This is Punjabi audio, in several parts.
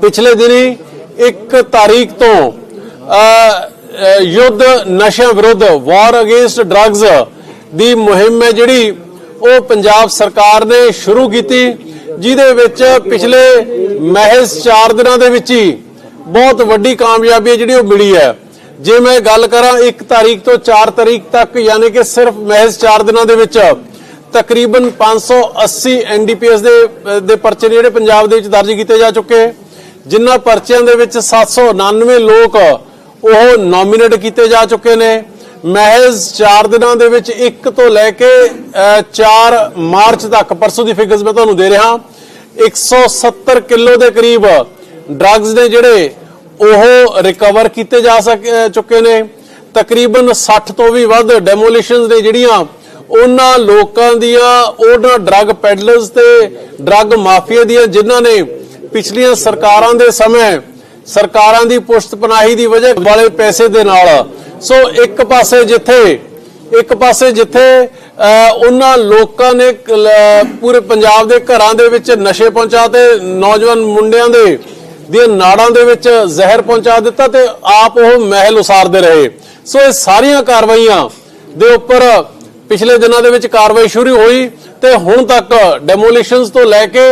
ਪਿਛਲੇ ਦਿਨੀ 1 ਤਾਰੀਖ ਤੋਂ ਯੁੱਧ ਨਸ਼ਿਆਂ ਵਿਰੁੱਧ ਵਾਰ ਅਗੇਂਸਟ ਡਰੱਗਸ ਦੀ ਮੁਹਿੰਮ ਹੈ ਜਿਹੜੀ ਉਹ ਪੰਜਾਬ ਸਰਕਾਰ ਨੇ ਸ਼ੁਰੂ ਕੀਤੀ, ਜਿਹਦੇ ਵਿੱਚ ਪਿਛਲੇ ਮਹਿਜ਼ 4 ਦਿਨਾਂ ਦੇ ਵਿੱਚ ਹੀ ਬਹੁਤ ਵੱਡੀ ਕਾਮਯਾਬੀ ਹੈ ਜਿਹੜੀ ਉਹ ਮਿਲੀ ਹੈ। ਜੇ ਮੈਂ ਗੱਲ ਕਰਾਂ 1 ਤਾਰੀਖ ਤੋਂ 4 ਤਾਰੀਖ ਤੱਕ, ਯਾਨੀ ਕਿ ਸਿਰਫ ਮਹਿਜ਼ 4 ਦਿਨਾਂ ਦੇ ਵਿੱਚ ਤਕਰੀਬਨ 580 ਐਨਡੀਪੀਐਸ ਦੇ ਦੇ ਪਰਚੇ ਨੇ ਜਿਹੜੇ ਪੰਜਾਬ ਦੇ ਵਿੱਚ ਦਰਜ ਕੀਤੇ ਜਾ ਚੁੱਕੇ। ਜਿਨ੍ਹਾਂ ਪਰਚਿਆਂ ਦੇ ਵਿੱਚ 799 ਲੋਕ ਉਹ ਨੋਮੀਨੇਟ ਕੀਤੇ ਜਾ ਚੁੱਕੇ ਨੇ। ਮਹਿਜ਼ 4 ਦਿਨਾਂ ਦੇ ਵਿੱਚ 1 ਤੋਂ ਲੈ ਕੇ ਅ, 4 ਮਾਰਚ ਤੱਕ ਪਰਸੋਂ ਦੀ ਫਿਗਰਸ ਮੈਂ ਤੁਹਾਨੂੰ ਦੇ ਰਿਹਾ। 170 ਕਿਲੋ ਦੇ ਕਰੀਬ ਡਰੱਗਸ ਨੇ ਜਿਹੜੇ ਉਹ ਰਿਕਵਰ ਕੀਤੇ ਜਾ ਸਕ ਚੁੱਕੇ ਨੇ। ਤਕਰੀਬਨ 60 ਤੋਂ ਵੀ ਵੱਧ ਡੈਮੋਲੀਸ਼ਨਸ ਨੇ ਜਿਹੜੀਆਂ ਉਹਨਾਂ ਲੋਕਾਂ ਦੀਆਂ ਉਹਨਾਂ ਡਰੱਗ ਪੈਡਲਰਸ ਤੇ ਡਰੱਗ ਮਾਫੀਆ ਦੀਆਂ ਜਿਨ੍ਹਾਂ ਨੇ ਪਿਛਲੀਆਂ ਸਰਕਾਰਾਂ ਦੇ ਸਮੇਂ ਸਰਕਾਰਾਂ ਦੀ ਪੁਸ਼ਤਪਨਾਹੀ ਦੀ ਵਜ੍ਹਾ ਵਾਲੇ ਪੈਸੇ ਦੇ ਨਾਲ, ਸੋ ਇੱਕ ਪਾਸੇ ਜਿੱਥੇ, ਇੱਕ ਪਾਸੇ ਜਿੱਥੇ ਉਹਨਾਂ ਲੋਕਾਂ ਨੇ ਪੂਰੇ ਪੰਜਾਬ ਦੇ ਘਰਾਂ ਦੇ ਵਿੱਚ ਨਸ਼ੇ ਪਹੁੰਚਾ ਤੇ ਨੌਜਵਾਨ ਮੁੰਡਿਆਂ ਦੇ, ਦੀਆਂ ਨਾੜਾਂ ਦੇ ਵਿੱਚ ਜ਼ਹਿਰ ਪਹੁੰਚਾ ਦਿੱਤਾ ਤੇ ਆਪ ਉਹ ਮਹਿਲ ਉਸਾਰਦੇ ਰਹੇ। ਸੋ ਇਹ ਸਾਰੀਆਂ ਕਾਰਵਾਈਆਂ ਦੇ ਉੱਪਰ ਪਿਛਲੇ ਦਿਨਾਂ ਦੇ ਵਿੱਚ ਕਾਰਵਾਈ ਸ਼ੁਰੂ ਹੋਈ ਤੇ ਹੁਣ ਤੱਕ ਡੈਮੋਲੀਸ਼ਨਸ ਤੋਂ ਲੈ ਕੇ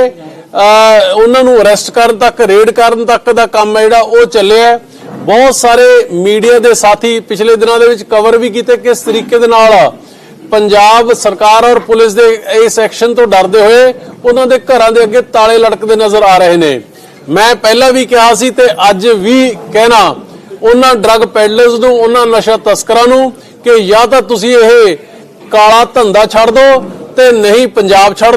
ਉਹਨਾਂ ਨੂੰ ਅਰੈਸਟ ਕਰਨ ਤੱਕ ਰੇਡ ਕਰਨ ਤੱਕ ਦਾ ਕੰਮ ਹੈ ਜਿਹੜਾ, ਉਹ ਚੱਲਿਆ ਬਹੁਤ ਸਾਰੇ ਮੀਡੀਆ ਦੇ ਸਾਥੀ ਪਿਛਲੇ ਦਿਨਾਂ ਦੇ ਵਿੱਚ ਕਵਰ ਵੀ ਕੀਤੇ। ਕਿਸ ਤਰੀਕੇ ਦੇ ਨਾਲ ਪੰਜਾਬ ਸਰਕਾਰ ਔਰ ਪੁਲਿਸ ਦੇ ਇਸ ਐਕਸ਼ਨ ਤੋਂ ਡਰਦੇ ਹੋਏ ਉਹਨਾਂ ਦੇ ਘਰਾਂ ਦੇ ਅੱਗੇ ਤਾਲੇ ਲਟਕਦੇ ਨਜ਼ਰ ਆ ਰਹੇ ਨੇ। ਮੈਂ ਪਹਿਲਾਂ ਵੀ ਕਿਹਾ ਸੀ ਤੇ ਅੱਜ ਵੀ ਕਹਿਣਾ, ਉਹਨਾਂ ਡਰੱਗ ਪੈਡਲਰਸ ਨੂੰ, ਉਹਨਾਂ ਨਸ਼ਾ ਤਸਕਰਾਂ ਨੂੰ ਕਿ ਜਾਂ ਤਾਂ ਤੁਸੀਂ ਇਹ ਕਾਲਾ ਧੰਦਾ ਛੱਡ ਦਿਓ ਤੇ ਨਹੀਂ ਪੰਜਾਬ ਛੱਡ ਦਿਓ